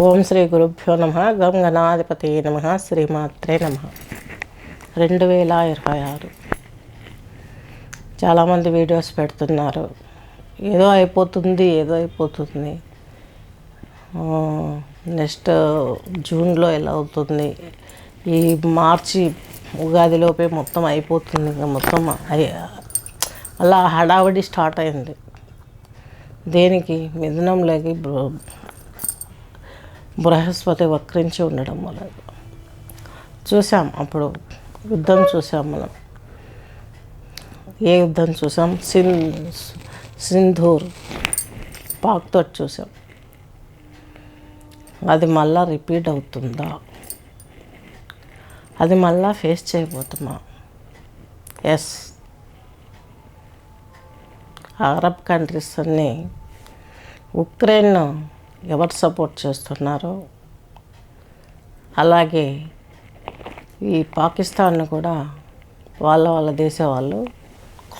ఓం శ్రీ గురుభ్యో నమ గం గణాధిపతి నమ శ్రీమాత్రే నమ. రెండు వేల ఇరవై ఆరు. చాలామంది వీడియోస్ పెడుతున్నారు. ఏదో అయిపోతుంది ఏదో అయిపోతుంది. నెక్స్ట్ జూన్లో ఎలా అవుతుంది? ఈ మార్చి ఉగాదిలోపే మొత్తం అయిపోతుంది ఇంకా మొత్తం. అలా హడావిడి స్టార్ట్ అయింది. దేనికి? మిథునంలోకి బృహస్పతి వక్రించి ఉండడం వల్ల చూసాం అప్పుడు యుద్ధం చూసాం మనం. ఏ యుద్ధం చూసాం సిన్ సింధూర్ పాక్తో చూసాం అది మళ్ళా రిపీట్ అవుతుందా? అది మళ్ళా ఫేస్ చేయబోతున్నా? ఎస్. అరబ్ కంట్రీస్ అన్నీ ఉక్రెయిన్ ఎవరు సపోర్ట్ చేస్తున్నారో. అలాగే ఈ పాకిస్తాన్ కూడా వాళ్ళ వాళ్ళ దేశ వాళ్ళు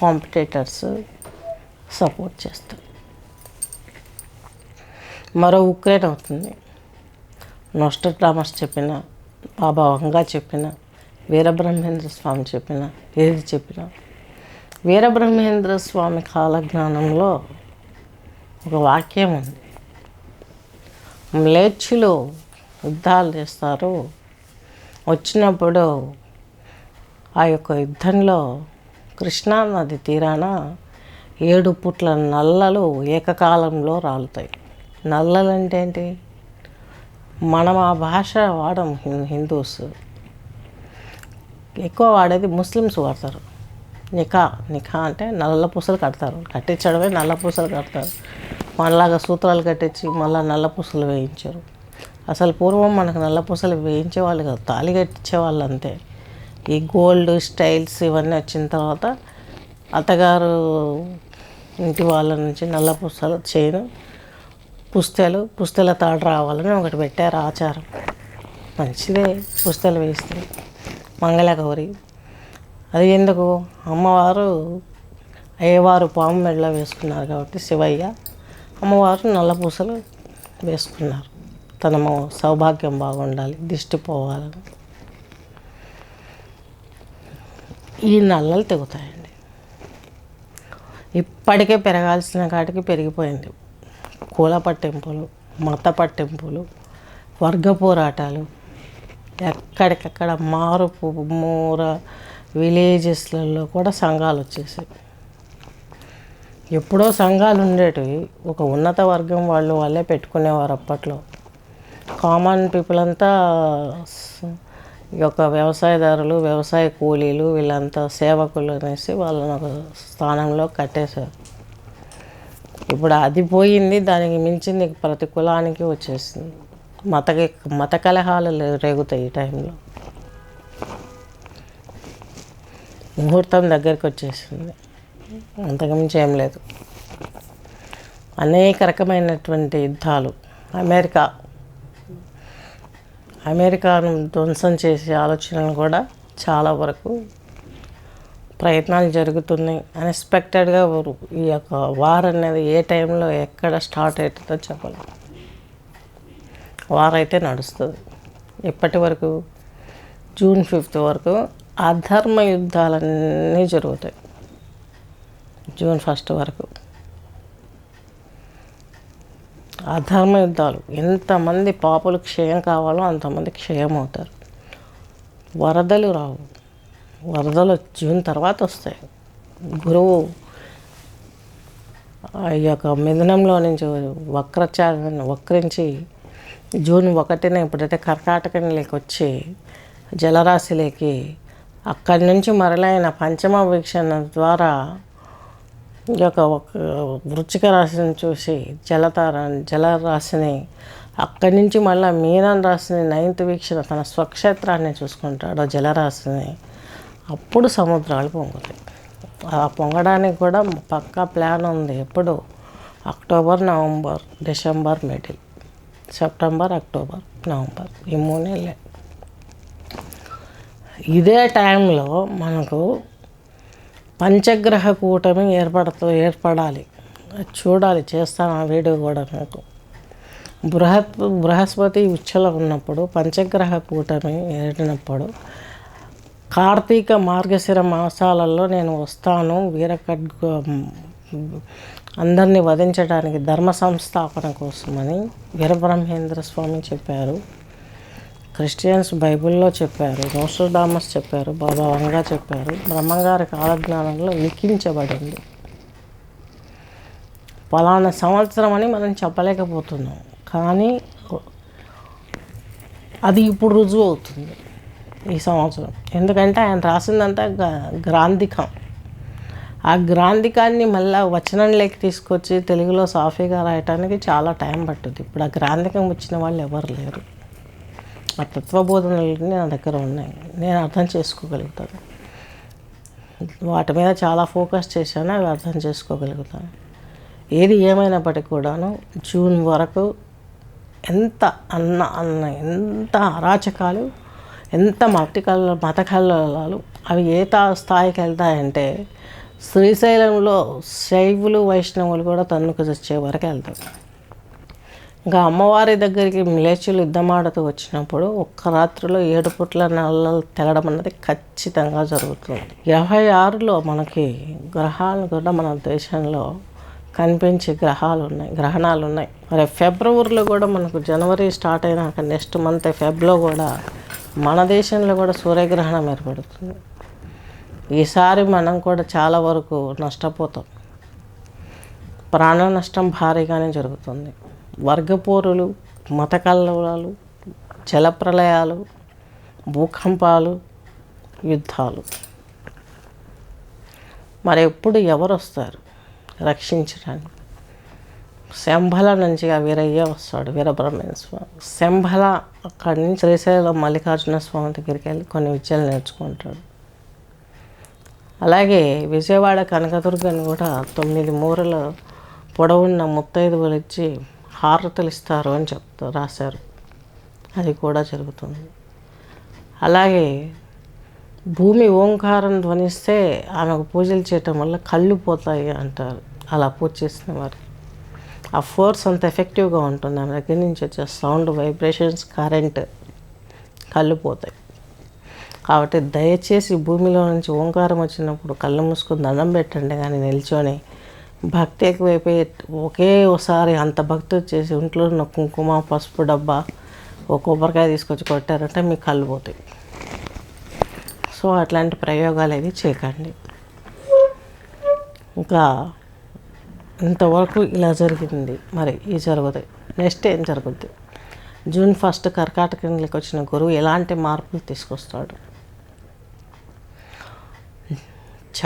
కాంపిటేటర్స్ సపోర్ట్ చేస్తారు. మరో ఉక్రెయిన్ అవుతుంది. నోస్టర్డామస్ చెప్పిన బాబా వంగా చెప్పిన వీరబ్రహ్మేంద్ర స్వామి చెప్పిన ఏది చెప్పినా వీరబ్రహ్మేంద్ర స్వామి కాలజ్ఞానంలో ఒక వాక్యం ఉంది. మ్లేచ్చులు యుద్ధాలు చేస్తారు. వచ్చినప్పుడు ఆ యొక్క యుద్ధంలో కృష్ణా నది తీరాన ఏడు పుట్ల నల్లలు ఏకకాలంలో రాలుతాయి. నల్లలు అంటే ఏంటి? మనం ఆ భాష వాడం హిం- హిందూస్. ఎక్కువ వాడేది ముస్లిమ్స్ వాడతారు. నిఖా నిఖా అంటే నల్ల పూసలు కడతారు. కట్టించడమే నల్ల పూసలు కడతారు. మనలాగా సూత్రాలు కట్టించి మళ్ళీ నల్ల పూసలు వేయించారు. అసలు పూర్వం మనకు నల్ల పూసలు వేయించేవాళ్ళు కాదు తాళి కట్టించేవాళ్ళు అంతే. ఈ గోల్డ్ స్టైల్స్ ఇవన్నీ వచ్చిన తర్వాత అత్తగారు ఇంటి వాళ్ళ నుంచి నల్ల పూసలు చైన్ పుస్తెలు పుస్తెల తాడు రావాలని ఒకటి పెట్టారు ఆచారం. మంచిదే పుస్తలు వేస్తే. మంగళగౌరి. అది ఎందుకు? అమ్మవారు అయ్యవారు పాము మెడలో వేసుకున్నారు కాబట్టి శివయ్య. అమ్మవారు నల్ల పూసలు వేసుకున్నారు. తన సౌభాగ్యం బాగుండాలి దిష్టి పోవాలని. ఈ నల్లలు తెగుతాయండి. ఇప్పటికే పెరగాల్సిన కాటికి పెరిగిపోయింది. కుల పట్టింపులు మత పట్టింపులు వర్గ పోరాటాలు ఎక్కడికక్కడ మారుపు మూర విలేజెస్లలో కూడా సంఘాలు వచ్చేసాయి. ఎప్పుడో సంఘాలు ఉండేటివి. ఒక ఉన్నత వర్గం వాళ్ళు వాళ్ళే పెట్టుకునేవారు అప్పట్లో. కామన్ పీపుల్ అంతా ఈ యొక్క వ్యవసాయదారులు వ్యవసాయ కూలీలు వీళ్ళంతా సేవకులు అనేసి వాళ్ళని ఒక స్థానంలో కట్టేశారు. ఇప్పుడు అది పోయింది దానికి మించింది ప్రతి కులానికి వచ్చేసింది. మత మత కలహాలు రేగుతాయి ఈ టైంలో. ముహూర్తం దగ్గరికి వచ్చేసింది. అంతకుమించి ఏం లేదు. అనేక రకమైనటువంటి యుద్ధాలు అమెరికా. అమెరికాను ధ్వంసం చేసే ఆలోచనలు కూడా చాలా వరకు ప్రయత్నాలు జరుగుతున్నాయి. అన్ఎక్స్పెక్టెడ్గా ఈ యొక్క వార్ అనేది ఏ టైంలో ఎక్కడ స్టార్ట్ అవుతుందో చెప్పలేం. వార్ అయితే నడుస్తుంది. ఇప్పటి వరకు జూన్ ఫిఫ్త్ వరకు అధర్మ యుద్ధాలన్నీ జరుగుతాయి. జూన్ ఫస్ట్ వరకు. అధర్మ యుద్ధాలు. ఎంతమంది పాపులు క్షయం కావాలో అంతమంది క్షయం అవుతారు. వరదలు రావు. వరదలు జూన్ తర్వాత వస్తాయి. గురువు ఆ యొక్క మిథునంలో నుంచి వక్రచా వక్రించి జూన్ ఒకటిన ఎప్పుడైతే కర్కాటకంలోకి వచ్చి జలరాశిలోకి అక్కడి నుంచి మరలైన పంచమ వీక్షణ ద్వారా ఈ యొక్క ఒక వృచ్చిక రాశిని చూసి జలతార జలరాశిని అక్కడి నుంచి మళ్ళీ మీనం రాశిని నైన్త్ వీక్షణ తన స్వక్షేత్రాన్ని చూసుకుంటాడు జలరాశిని. అప్పుడు సముద్రాలు పొంగుతాయి. ఆ పొంగడానికి కూడా పక్కా ప్లాన్ ఉంది ఎప్పుడు? October November December middle. September October November ఈ మూడు నెలలే. ఇదే టైంలో మనకు పంచగ్రహ కూటమి ఏర్పడుతూ ఏర్పడాలి. చూడాలి చేస్తాను ఆ వీడియో కూడా నాకు. బృహత్ బృహస్పతి ఉచ్చలో ఉన్నప్పుడు పంచగ్రహ కూటమి ఏడినప్పుడు కార్తీక మార్గశిర మాసాలలో నేను వస్తాను వీరకడ్ అందరినీ వధించడానికి ధర్మ సంస్థాపన కోసమని వీరబ్రహ్మేంద్ర స్వామి చెప్పారు. క్రిస్టియన్స్ బైబిల్లో చెప్పారు నోస్ట్రడామస్ చెప్పారు బాబా వంగా చెప్పారు. బ్రహ్మంగారి కాలజ్ఞానంలో లిఖించబడింది. పలానా సంవత్సరం అని మనం చెప్పలేకపోతున్నాం. కానీ అది ఇప్పుడు రుజువు అవుతుంది ఈ సంవత్సరం. ఎందుకంటే ఆయన రాసిందంతా గ్రాంధికం. ఆ గ్రాంధికాన్ని మళ్ళీ వచనంలోకి తీసుకొచ్చి తెలుగులో సాఫీగా రాయటానికి చాలా టైం పట్టుద్ది. ఇప్పుడు ఆ గ్రాంధికం వచ్చిన వాళ్ళు ఎవరు లేరు. ఆ తత్వబోధనలు నా దగ్గర ఉన్నాయి. నేను అర్థం చేసుకోగలుగుతాను. వాటి మీద చాలా ఫోకస్ చేశాను అవి అర్థం చేసుకోగలుగుతాను. ఏది ఏమైనప్పటికీ కూడాను జూన్ వరకు ఎంత అన్న అన్న ఎంత అరాచకాలు ఎంత మతికల్ కళ్ళ మత అవి ఏ స్థాయికి వెళ్తాయంటే శ్రీశైలంలో శైవులు వైష్ణవులు కూడా తన్నుకు వచ్చే వరకు వెళ్తారు. ఇంకా అమ్మవారి దగ్గరికి మిలేచులు యుద్ధమాడుతూ వచ్చినప్పుడు ఒక్క రాత్రిలో ఏడు పుట్ల నల్లలు తెగడం అన్నది ఖచ్చితంగా జరుగుతుంది. ఇరవై ఆరులో మనకి గ్రహాలు కూడా మన దేశంలో కనిపించే గ్రహాలు ఉన్నాయి గ్రహణాలు ఉన్నాయి. మరి ఫిబ్రవరిలో కూడా మనకు జనవరి స్టార్ట్ అయినాక నెక్స్ట్ మంత్ ఫెబ్లో కూడా మన దేశంలో కూడా సూర్యగ్రహణం ఏర్పడుతుంది. ఈసారి మనం కూడా చాలా వరకు నష్టపోతాం. ప్రాణ నష్టం భారీగానే జరుగుతుంది. వర్గపోరులు మత కల్లవరాలు జలప్రలయాలు భూకంపాలు యుద్ధాలు. మరి ఎప్పుడు ఎవరు వస్తారు? రక్షించడానికి. శంభల నుంచి వీరయ్య వస్తాడు వీరబ్రహ్మణ్య స్వామి. శంభల అక్కడి నుంచి శ్రీశైలం మల్లికార్జున స్వామి దగ్గరికి వెళ్ళి కొన్ని విద్యలు నేర్చుకుంటాడు. అలాగే విజయవాడ కనకదుర్గని కూడా తొమ్మిది మూరల పొడవున్న ముత్తైదువులు ఇచ్చి హారతలు ఇస్తారు అని చెప్తా రాశారు. అది కూడా జరుగుతుంది. అలాగే భూమి ఓంకారం ధ్వనిస్తే ఆమెకు పూజలు చేయటం వల్ల కళ్ళు పోతాయి అంటారు. అలా పూజ చేసిన వారు. ఆ ఫోర్స్ అంత ఎఫెక్టివ్గా ఉంటుంది. ఆమె దగ్గర నుంచి వచ్చే సౌండ్ వైబ్రేషన్స్ కరెంట్ కళ్ళు పోతాయి. కాబట్టి దయచేసి భూమిలో నుంచి ఓంకారం వచ్చినప్పుడు కళ్ళు మూసుకుని దండం పెట్టండి. కానీ నిల్చొని భక్తి ఎక్కువైపోయి ఒకే ఒకసారి అంత భక్తి వచ్చేసి ఇంట్లో ఉన్న కుంకుమ పసుపు డబ్బా ఒక కొబ్బరికాయ తీసుకొచ్చి కొట్టారంటే మీకు కళ్ళు పోతాయి. సో అట్లాంటి ప్రయోగాలు అవి చేయకండి. ఇంకా ఇంతవరకు ఇలా జరిగింది. మరి ఇది జరుగుతాయి. నెక్స్ట్ ఏం జరుగుద్ది? జూన్ ఫస్ట్ కర్కాటకంలోకి వచ్చిన గురువు ఎలాంటి మార్పులు తీసుకొస్తాడు?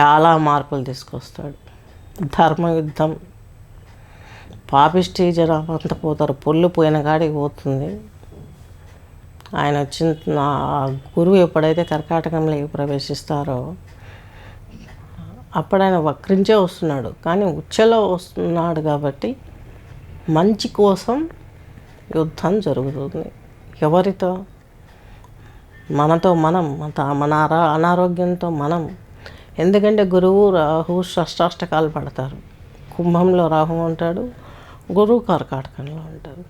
చాలా మార్పులు తీసుకొస్తాడు. ధర్మయుద్ధం. పాపిష్టి జనం అంతా పోతారు పొల్లు పోయిన కాడికి పోతుంది. ఆయన వచ్చిన నా గురువు ఎప్పుడైతే కర్కాటకంలోకి ప్రవేశిస్తారో అప్పుడు ఆయన వక్రించే వస్తున్నాడు. కానీ ఉచ్చలో వస్తున్నాడు కాబట్టి మంచి కోసం యుద్ధం జరుగుతుంది. ఎవరితో? మనతో మనం మన మన అనారోగ్యంతో మనం. ఎందుకంటే గురువు రాహు షష్టాష్టకాలు పడతారు. కుంభంలో రాహు ఉంటాడు గురువు కర్కాటకంలో ఉంటాడు.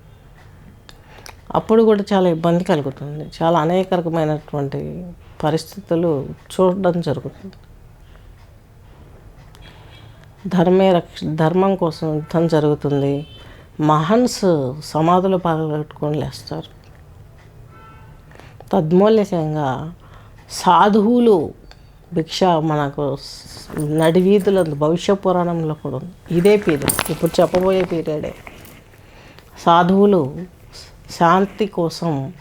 అప్పుడు కూడా చాలా ఇబ్బంది కలుగుతుంది. చాలా అనేక రకమైనటువంటి పరిస్థితులు చూడడం జరుగుతుంది. ధర్మే రక్ష ధర్మం కోసం యుద్ధం జరుగుతుంది. మహన్స్ సమాధులు పాల్గొట్టుకొని లేస్తారు. తద్మూల్యంగా సాధువులు భిక్ష మనకు స్- నడివీధుల భవిష్య పురాణంలో కూడా ఉంది. ఇదే పీరియడ్ ఇప్పుడు చెప్పబోయే పీరియడే సాధువులు శాంతి కోసం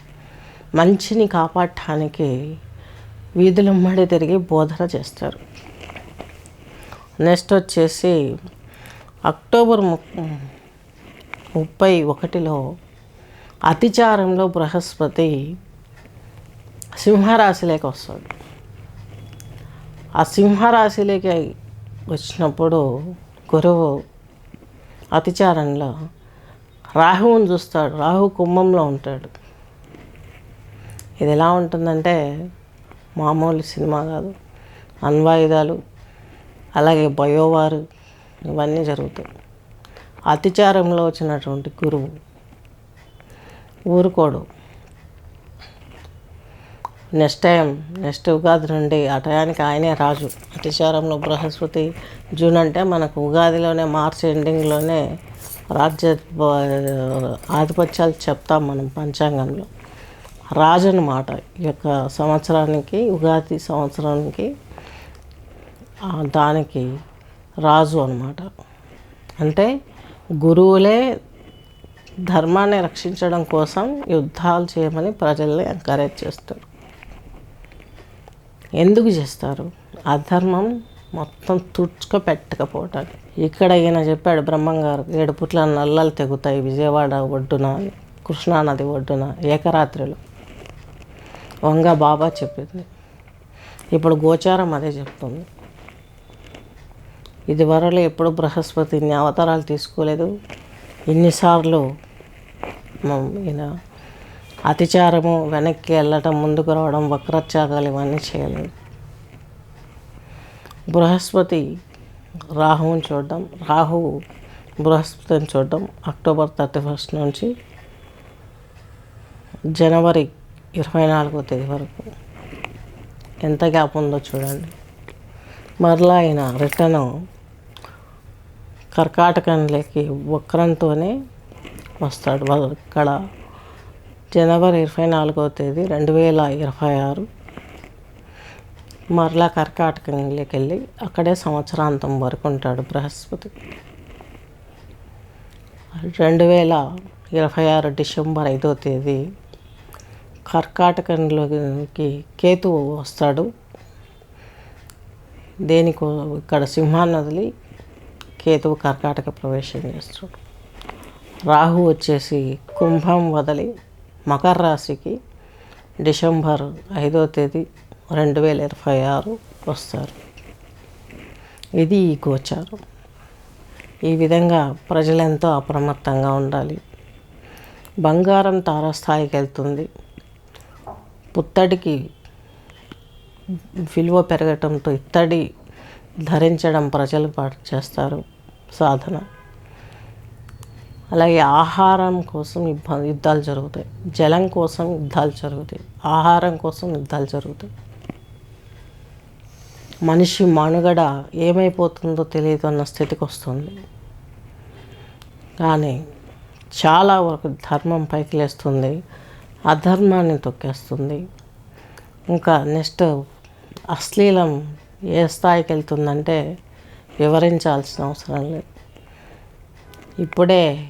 మంచిని కాపాడటానికి వీధులమ్మడి తిరిగి బోధన చేస్తారు. నెక్స్ట్ వచ్చేసి అక్టోబర్ ము ముప్పై ఒకటిలో అతిచారంలో బృహస్పతి సింహరాశిలోకి వస్తాడు. ఆ సింహరాశిలోకి వచ్చినప్పుడు గురువు అతిచారంలో రాహువుని చూస్తాడు. రాహు కుంభంలో ఉంటాడు. ఇది ఎలా ఉంటుందంటే మామూలు సినిమా కాదు. అన్వాయుధాలు అలాగే బయోవారు ఇవన్నీ జరుగుతాయి. అతిచారంలో వచ్చినటువంటి గురువు ఊరుకోడు. నెక్స్ట్ టైం నెక్స్ట్ ఉగాది నుండి ఆ టయానికి ఆయనే రాజు. అతిచారంలో బృహస్పతి జూన్ అంటే మనకు ఉగాదిలోనే మార్చ్ ఎండింగ్లోనే రాజ్య ఆధిపత్యాలు చెప్తాం మనం పంచాంగంలో. రాజు అనమాట ఈ యొక్క సంవత్సరానికి ఉగాది సంవత్సరానికి దానికి రాజు అనమాట అంటే గురువులే ధర్మాన్ని రక్షించడం కోసం యుద్ధాలు చేయమని ప్రజల్ని ఎంకరేజ్ చేస్తారు. ఎందుకు చేస్తారు? అధర్మం మొత్తం తుడుచుక పెట్టకపోవటానికి. ఇక్కడ ఈయన చెప్పాడు బ్రహ్మంగారు ఏడు పుట్ల నల్లలు తెగుతాయి విజయవాడ ఒడ్డున కృష్ణానది ఒడ్డున ఏకరాత్రిలో. వంగ బాబా చెప్పింది. ఇప్పుడు గోచారం అదే చెప్తుంది. ఇది వరలో ఎప్పుడు బృహస్పతి ఇన్ని అవతారాలు తీసుకోలేదు? ఇన్నిసార్లు ఈయన అతిచారము వెనక్కి వెళ్ళటం ముందుకు రావడం వక్రత్యాగాలు ఇవన్నీ చేయలేదు బృహస్పతి రాహువుని చూడడం రాహువు బృహస్పతిని చూడడం అక్టోబర్ థర్టీ ఫస్ట్ నుంచి జనవరి ఇరవై నాలుగో తేదీ వరకు. ఎంత గ్యాప్ ఉందో చూడండి. మరలా ఆయన రిటర్న్ కర్కాటకంలోకి వక్రంతోనే వస్తాడు. వాళ్ళు ఇక్కడ జనవరి ఇరవై నాలుగో తేదీ రెండు వేల ఇరవై ఆరు మరలా కర్కాటకంలోకి వెళ్ళి అక్కడే సంవత్సరాంతం వరకు ఉంటాడు బృహస్పతి. రెండు వేల ఇరవై ఆరు డిసెంబర్ ఐదో తేదీ కర్కాటకంలోకి కేతువు వస్తాడు. దేనికో ఇక్కడ సింహాన్ని వదిలి కేతువు కర్కాటక ప్రవేశం చేస్తాడు. రాహు వచ్చేసి కుంభం వదిలి మకర రాశికి డిసెంబర్ ఐదో తేదీ రెండు వేల ఇరవై ఆరు వస్తారు. ఇది ఈ గోచారం. ఈ విధంగా ప్రజలెంతో అప్రమత్తంగా ఉండాలి. బంగారం తారస్థాయికి వెళ్తుంది. పుత్తడికి విలువ పెరగటంతో ఇత్తడి ధరించడం ప్రజలు పాటు చేస్తారు. సాధన. అలాగే ఆహారం కోసం ఇబ్బ యుద్ధాలు జరుగుతాయి. జలం కోసం యుద్ధాలు జరుగుతాయి. ఆహారం కోసం యుద్ధాలు జరుగుతాయి. మనిషి మనుగడ ఏమైపోతుందో తెలియదు అన్న స్థితికి వస్తుంది. కానీ చాలా వరకు ధర్మం పైకి లేస్తుంది. అధర్మాన్ని తొక్కేస్తుంది. ఇంకా నెక్స్ట్ అశ్లీలం ఏ స్థాయికి వెళ్తుందంటే వివరించాల్సిన అవసరం లేదు. ఇప్పుడే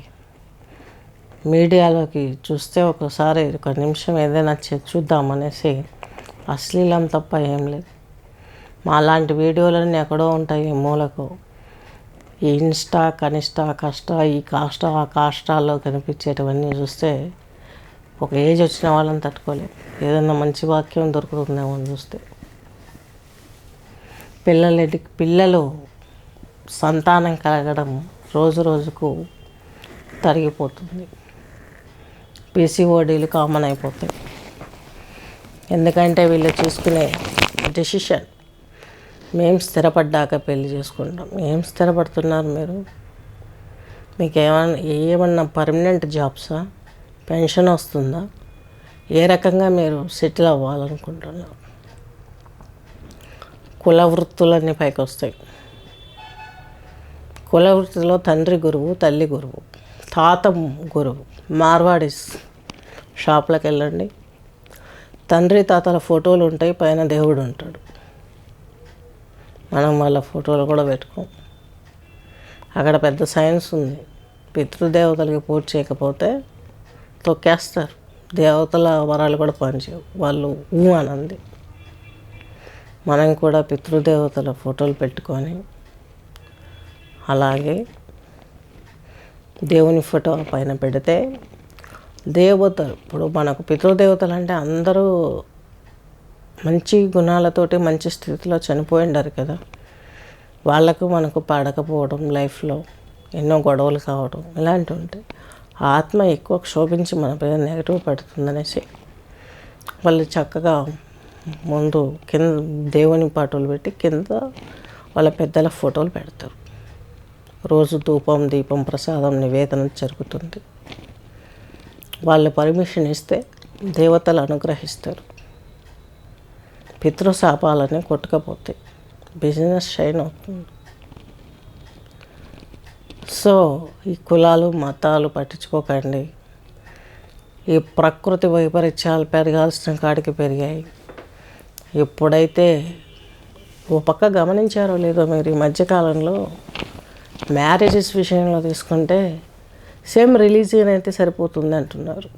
మీడియాలోకి చూస్తే ఒకసారి ఒక నిమిషం ఏదైనా చూద్దామనేసి అశ్లీలం తప్ప ఏం లేదు. మా లాంటి వీడియోలన్నీ ఎక్కడో ఉంటాయి మూలకు. ఈ ఇన్స్టా కనిష్ట కష్ట ఈ కాష్ట ఆ కాష్టాల్లో కనిపించేటివన్నీ చూస్తే ఒక ఏజ్ వచ్చిన వాళ్ళని తట్టుకోలేం. ఏదైనా మంచి వాక్యం దొరుకుతుందేమో అని చూస్తే. పిల్లలకి పిల్లలు సంతానం కలగడం రోజు రోజుకు తరిగిపోతుంది. పీసీఓడీలు కామన్ అయిపోతాయి. ఎందుకంటే వీళ్ళు చూసుకునే డెసిషన్ మేము స్థిరపడ్డాక పెళ్ళి చేసుకుంటాం. ఏం స్థిరపడుతున్నారు మీరు? మీకు ఏమన్నా ఏమన్నా పర్మనెంట్ జాబ్సా పెన్షన్ వస్తుందా? ఏ రకంగా మీరు సెటిల్ అవ్వాలనుకుంటున్నారు? కుల వృత్తులన్నీ పైకి వస్తాయి కుల వృత్తిలో తండ్రి గురువు తల్లి గురువు. తాత గురువు మార్వాడీస్ షాప్లకు వెళ్ళండి. తండ్రి తాతల ఫోటోలు ఉంటాయి పైన దేవుడు ఉంటాడు. మనం వాళ్ళ ఫోటోలు కూడా పెట్టుకోం. అక్కడ పెద్ద సైన్స్ ఉంది. పితృదేవతలకి పూజ చేయకపోతే తొక్కేస్తారు. దేవతల వరాలు కూడా పనిచేయవు. వాళ్ళు ఊ అనంది మనం కూడా పితృదేవతల ఫోటోలు పెట్టుకొని అలాగే దేవుని ఫోటో పైన పెడితే దేవతలు ఇప్పుడు మనకు పితృదేవతలు అంటే అందరూ మంచి గుణాలతోటి మంచి స్థితిలో చనిపోయిండారు కదా. వాళ్ళకు మనకు పడకపోవడం లైఫ్లో ఎన్నో గొడవలు కావడం ఇలాంటివి ఉంటాయి ఆత్మ ఎక్కువ క్షోభించి మన పైన నెగిటివ్ పడుతుందనేసి వాళ్ళు చక్కగా ముందు కింద దేవుని పాటలు పెట్టి కింద వాళ్ళ పెద్దల ఫోటోలు పెడతారు. రోజు ధూపం దీపం ప్రసాదం నివేదన జరుగుతుంది. వాళ్ళు పర్మిషన్ ఇస్తే దేవతలు అనుగ్రహిస్తారు. పితృశాపాలని కొట్టుకపోతే బిజినెస్ షైన్ అవుతుంది. సో ఈ కులాలు మతాలు పట్టించుకోకండి. ఈ ప్రకృతి వైపరీత్యాలు పెరగాల్సిన కాడికి పెరిగాయి. ఎప్పుడైతే ఓ పక్క గమనించారో లేదో మీరు ఈ మధ్యకాలంలో మ్యారేజెస్ విషయంలో తీసుకుంటే సేమ్ రిలీజియన్ అయితే సరిపోతుంది అంటున్నారు.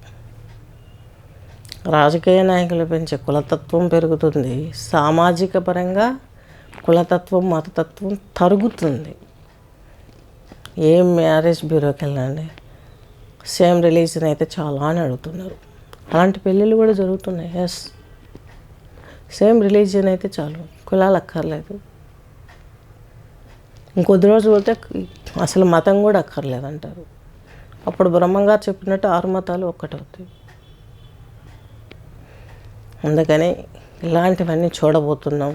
రాజకీయ నాయకులు పెంచే కులతత్వం పెరుగుతుంది. సామాజిక పరంగా కులతత్వం మతతత్వం తరుగుతుంది. ఏం మ్యారేజ్ బ్యూరోకి వెళ్ళండి సేమ్ రిలీజన్ అయితే చాలా అని అడుగుతున్నారు. అలాంటి పెళ్ళిళ్ళు కూడా జరుగుతున్నాయి. ఎస్ సేమ్ రిలీజియన్ అయితే చాలు. కులాలు అక్కర్లేదు. ఇంకొద్ది రోజు పోతే అసలు మతం కూడా అక్కర్లేదంటారు. అప్పుడు బ్రహ్మంగారు చెప్పినట్టు ఆరు మతాలు ఒక్కటవుతాయి. అందుకని ఇలాంటివన్నీ చూడబోతున్నాం.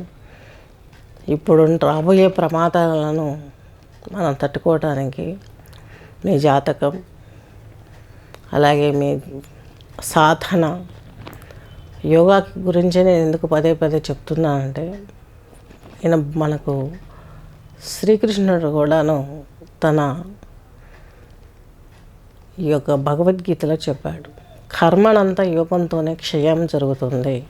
ఇప్పుడు రాబోయే ప్రమాదాలను మనం తట్టుకోవడానికి మీ జాతకం అలాగే మీ సాధన యోగా గురించి నేను ఎందుకు పదే పదే చెప్తున్నానంటే ఈయన మనకు శ్రీకృష్ణుడు కూడాను తన ఈ యొక్క భగవద్గీతలో చెప్పాడు కర్మనంతా యోగంతోనే క్షయం జరుగుతుంది.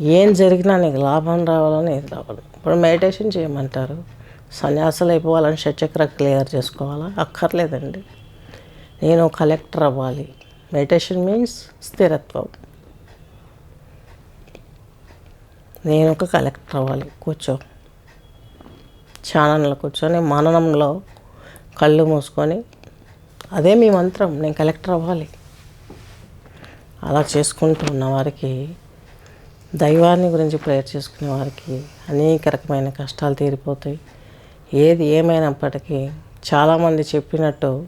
ఏం జరిగినా నీకు లాభం రావాలని ఏది రావాలి. ఇప్పుడు మెడిటేషన్ చేయమంటారు. సన్యాసులు అయిపోవాలని షట్చక్ర క్లియర్ చేసుకోవాలా? అక్కర్లేదండి. నేను కలెక్టర్ అవ్వాలి. మెడిటేషన్ మీన్స్ స్థిరత్వం. నేను ఒక కలెక్టర్ అవ్వాలి. కూర్చో. ఛానల్లో కూర్చొని మననంలో కళ్ళు మూసుకొని అదే మీ మంత్రం నేను కలెక్టర్ అవ్వాలి. అలా చేసుకుంటూ ఉన్న వారికి దైవాన్ని గురించి ప్రేయర్ చేసుకునే వారికి అనేక రకమైన కష్టాలు తీరిపోతాయి. ఏది ఏమైనప్పటికీ చాలామంది చెప్పినట్టు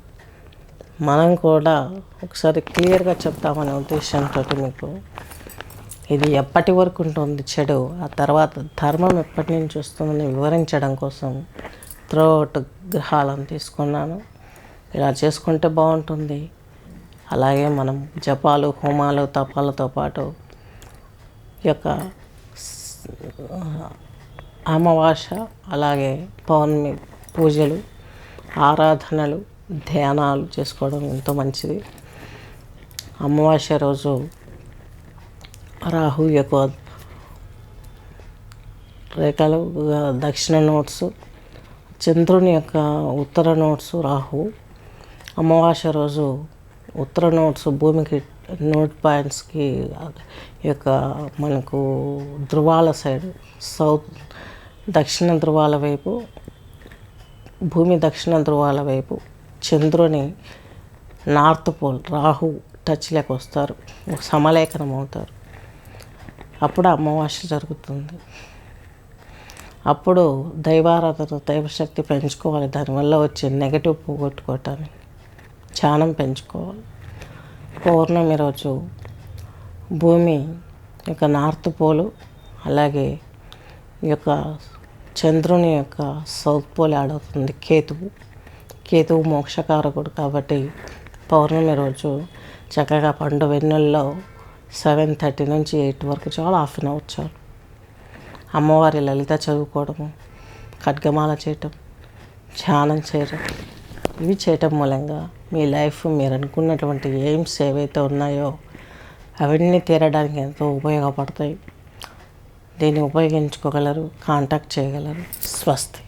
మనం కూడా ఒకసారి క్లియర్గా చెప్తామనే ఉద్దేశంతో మీకు ఇది ఎప్పటి వరకు ఉంటుంది చెడు ఆ తర్వాత ధర్మం ఎప్పటి నుంచి వస్తుందని వివరించడం కోసం త్రోట్ గ్రహాలను తీసుకున్నాను. ఇలా చేసుకుంటే బాగుంటుంది. అలాగే మనం జపాలు హోమాలు తపాలతో పాటు ఈ యొక్క అమావాస అమావాస్య అలాగే పౌర్ణమి పూజలు ఆరాధనలు ధ్యానాలు చేసుకోవడం ఎంతో మంచిది. అమావాస్య రోజు రాహు యొక్క రేఖలు దక్షిణ నోట్స్ చంద్రుని యొక్క ఉత్తర నోట్స్ రాహు. అమావాస్య రోజు ఉత్తర నోట్స్ భూమికి నోట్ పాయింట్స్కి యొక్క మనకు ధృవాల సైడ్ సౌత్ దక్షిణ ధృవాల వైపు భూమి దక్షిణ ధృవాల వైపు చంద్రుని నార్త్ పోల్ రాహు టచ్లోకి వస్తారు. సమలేఖనం అవుతారు. అప్పుడు అమావాస్య జరుగుతుంది. అప్పుడు దైవారాధన దైవశక్తి పెంచుకోవాలి. దానివల్ల వచ్చే నెగటివ్ పోగొట్టుకోవటానికి ధ్యానం పెంచుకోవాలి. పౌర్ణమి రోజు భూమి యొక్క నార్త్ పోలు అలాగే ఈ యొక్క చంద్రుని యొక్క సౌత్ పోల్ ఆడవుతుంది కేతువు. కేతువు మోక్షకారకుడు కాబట్టి పౌర్ణమి రోజు చక్కగా పండు వెన్నెల్లో సెవెన్ థర్టీ నుంచి ఎయిట్ వరకు చాలా హాఫ్ అన్ అవర్ చాలు. అమ్మవారి లలిత చదువుకోవడము ఖడ్గమాల చేయటం ధ్యానం చేయడం ఇవి చేయటం మూలంగా మీ లైఫ్ మీరు అనుకున్నటువంటి ఎయిమ్స్ ఏవైతే ఉన్నాయో అవన్నీ తీరడానికి ఎంతో ఉపయోగపడతాయి. దీన్ని ఉపయోగించుకోగలరు కాంటాక్ట్ చేయగలరు. స్వస్తి.